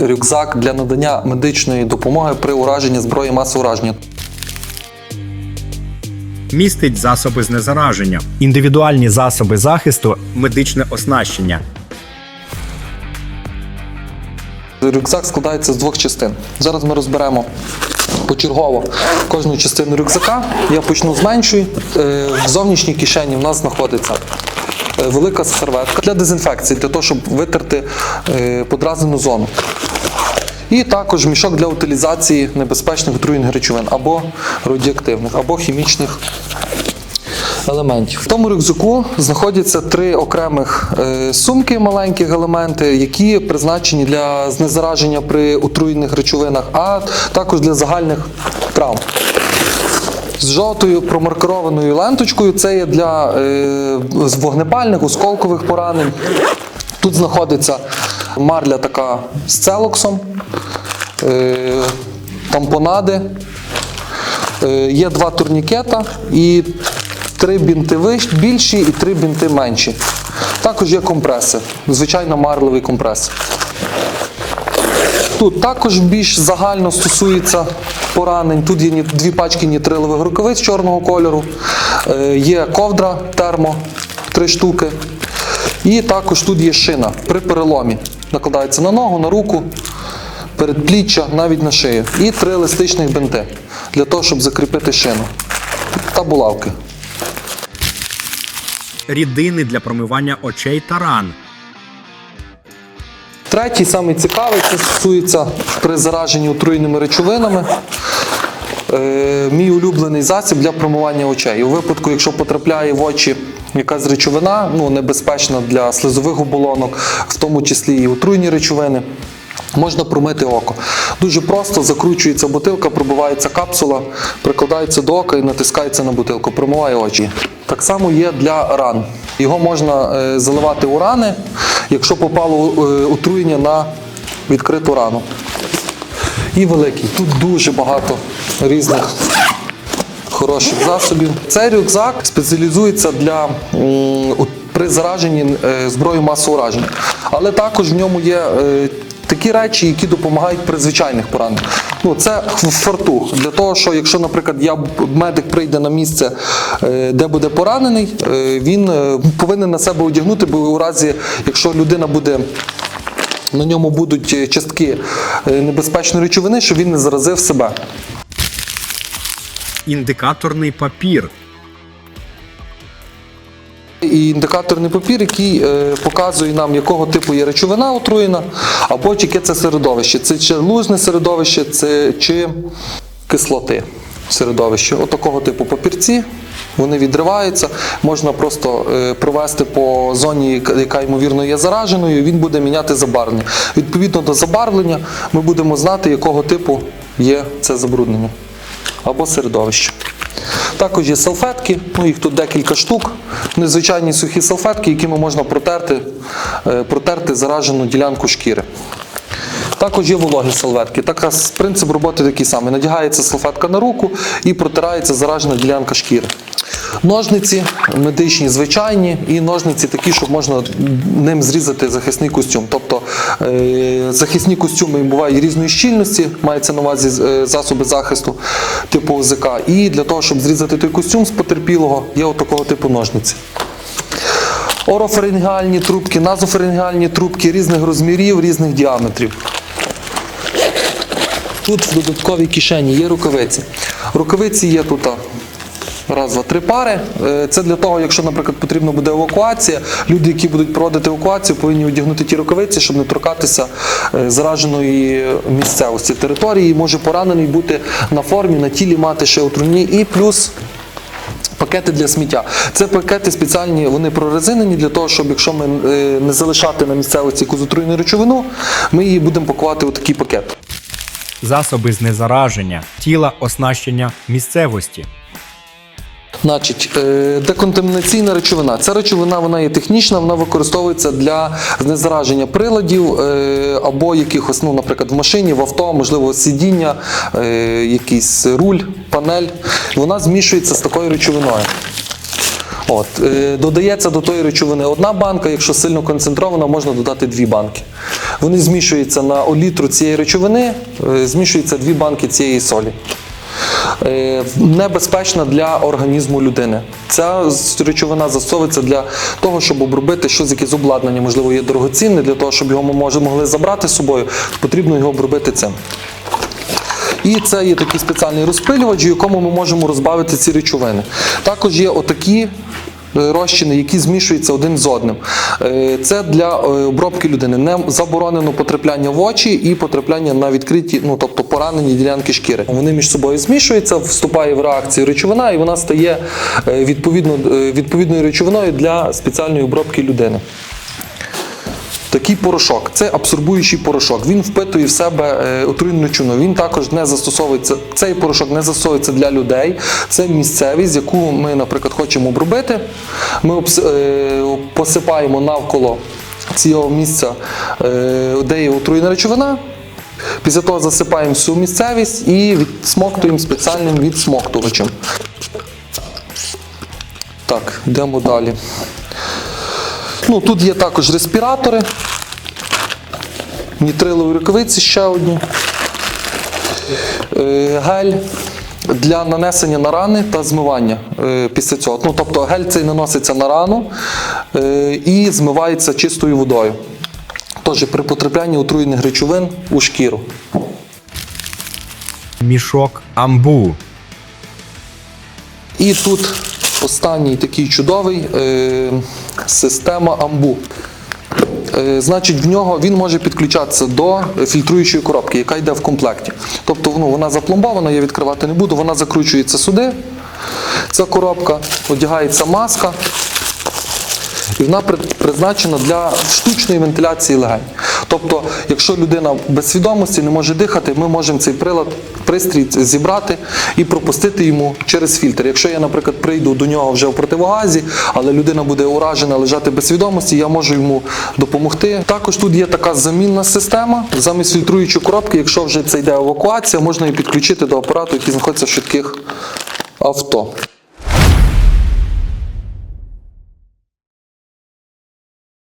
рюкзак для надання медичної допомоги при ураженні зброї масового ураження. Містить засоби знезараження, індивідуальні засоби захисту, медичне оснащення. Рюкзак складається з двох частин. Зараз ми розберемо почергово кожну частину рюкзака. Я почну з меншої. Е, В зовнішній кишені в нас знаходиться велика серветка для дезінфекції, для того, щоб витерти е, подразнену зону. І також мішок для утилізації небезпечних отруєнних речовин або радіоактивних, або хімічних елементів. В тому рюкзаку знаходяться три окремих е, сумки, маленьких елементи, які призначені для знезараження при отруєних речовинах, а також для загальних травм. З жовтою промаркерованою ленточкою це є для е, вогнепальних, осколкових поранень. Тут знаходиться марля така з целоксом, е, тампонади, Е, Є два турнікета і три бінти більші і три бінти менші. Також є компреси, звичайно марлевий компрес. Тут також більш загально стосується поранень. Тут є дві пачки нітрилових рукавиць чорного кольору, Е, є ковдра термо, три штуки. І також тут є шина при переломі. Накладається на ногу, на руку, передпліччя, навіть на шию. І три еластичних бинти для того, щоб закріпити шину. Та булавки. Рідини для промивання очей та ран. Третій, самий цікавий, це стосується при зараженні отруєними речовинами. Е, мій улюблений засіб для промивання очей. У випадку, якщо потрапляє в очі якась речовина, ну, небезпечна для слизових оболонок, в тому числі і отруйні речовини. Можна промити око. Дуже просто закручується бутилка, пробивається капсула, прикладається до ока і натискається на бутилку, промиває очі. Так само є для ран. Його можна е, заливати у рани, якщо попало е, отруєння на відкриту рану. І великий. Тут дуже багато різних хороших засобів. Цей рюкзак спеціалізується для при зараженні е, зброєю масового ураження. Але також в ньому є такі речі, які допомагають при звичайних пораненнях. Ну, це фартух. Для того, що якщо, наприклад, я медик прийде на місце, е, де буде поранений, е, він е, повинен на себе одягнути, бо у разі, якщо людина буде. На ньому будуть частки небезпечної речовини, щоб він не заразив себе. Індикаторний папір. І індикаторний папір, який е, показує нам, якого типу є речовина отруєна, або яке це середовище. Це чи лужне середовище, це чи кислоти середовище. От такого типу папірці. Вони відриваються, можна просто е, провести по зоні, яка ймовірно є зараженою, він буде міняти забарвлення. Відповідно до забарвлення ми будемо знати, якого типу є це забруднення або середовище. Також є салфетки, ну їх тут декілька штук. Незвичайні сухі салфетки, якими можна протерти, е, протерти заражену ділянку шкіри. Також є вологі салфетки. Так, принцип роботи такий самий. Надягається салфетка на руку і протирається заражена ділянка шкіри. Ножниці медичні, звичайні, і ножниці такі, щоб можна ним зрізати захисний костюм. Тобто захисні костюми бувають різної щільності, мається на увазі е, засоби захисту типу ОЗК. І для того, щоб зрізати той костюм з потерпілого, є от типу ножниці. Орофарингеальні трубки, назофарингеальні трубки різних розмірів, різних діаметрів. Тут в додатковій кишені є рукавиці. Рукавиці є тут раз, два, три пари. Е, Це для того, якщо, наприклад, потрібна буде евакуація, люди, які будуть проводити евакуацію, повинні одягнути ті рукавиці, щоб не торкатися е, зараженої місцевості території. Може поранений бути на формі, на тілі мати ще отруйні і плюс. Пакети для сміття. Це пакети спеціальні, вони прорезинені для того, щоб якщо ми е, не залишати на місцевості якусь отруйну речовину, ми її будемо пакувати у такий пакет. Засоби знезараження, тіла оснащення місцевості. Значить, е, деконтамінаційна речовина. Ця речовина вона є технічна, вона використовується для знезараження приладів е, або якихось, ну, наприклад, в машині, в авто, можливо, сидіння, е, якийсь руль, панель. Вона змішується з такою речовиною. От, додається до тої речовини одна банка, якщо сильно концентрована, можна додати дві банки. Вони змішуються на літру цієї речовини, змішуються дві банки цієї солі. Е, Небезпечна для організму людини. Ця речовина застосовується для того, щоб обробити щось, якесь обладнання, можливо, є дорогоцінне, для того, щоб його ми могли забрати з собою, потрібно його обробити цим. І це є такий спеціальний розпилювач, в якому ми можемо розбавити ці речовини. Також є отакі. Е, Розчини, які змішуються один з одним. Е, Це для е, обробки людини. Не заборонено потрапляння в очі і потрапляння на відкриті, ну тобто поранені ділянки шкіри. Вони між собою змішуються, вступає в реакцію речовина, і вона стає відповідно, відповідною речовиною для спеціальної обробки людини. Такий порошок це абсорбуючий порошок. Він впитує в себе е, отруйну речовину. Він також не застосовується. Цей порошок не застосовується для людей. Це місцевість, яку ми, наприклад, хочемо обробити. Ми е, посипаємо навколо цього місця, е, де є отруєна речовина. Після того засипаємо всю місцевість і відсмоктуємо спеціальним відсмоктувачем. Так, йдемо далі. Ну, тут є також респіратори, нітрилові рукавиці ще одні, Е, гель для нанесення на рани та змивання е, після цього. Ну, тобто гель цей наноситься на рану е, і змивається чистою водою. Тож при потраплянні отруєних речовин у шкіру. Мішок амбу. І тут останній такий чудовий е, система амбу. Е, Значить, в нього він може підключатися до фільтруючої коробки, яка йде в комплекті. Тобто ну, вона запломбована, я відкривати не буду, вона закручується сюди. Ця коробка, одягається маска, і вона призначена для штучної вентиляції легень. Тобто, якщо людина без свідомості не може дихати, ми можемо цей прилад, пристрій зібрати і пропустити йому через фільтр. Якщо я, наприклад, прийду до нього вже в противогазі, але людина буде уражена лежати без свідомості, я можу йому допомогти. Також тут є така замінна система. Замість фільтруючої коробки, якщо вже це йде евакуація, можна її підключити до апарату, який знаходиться в швидких авто.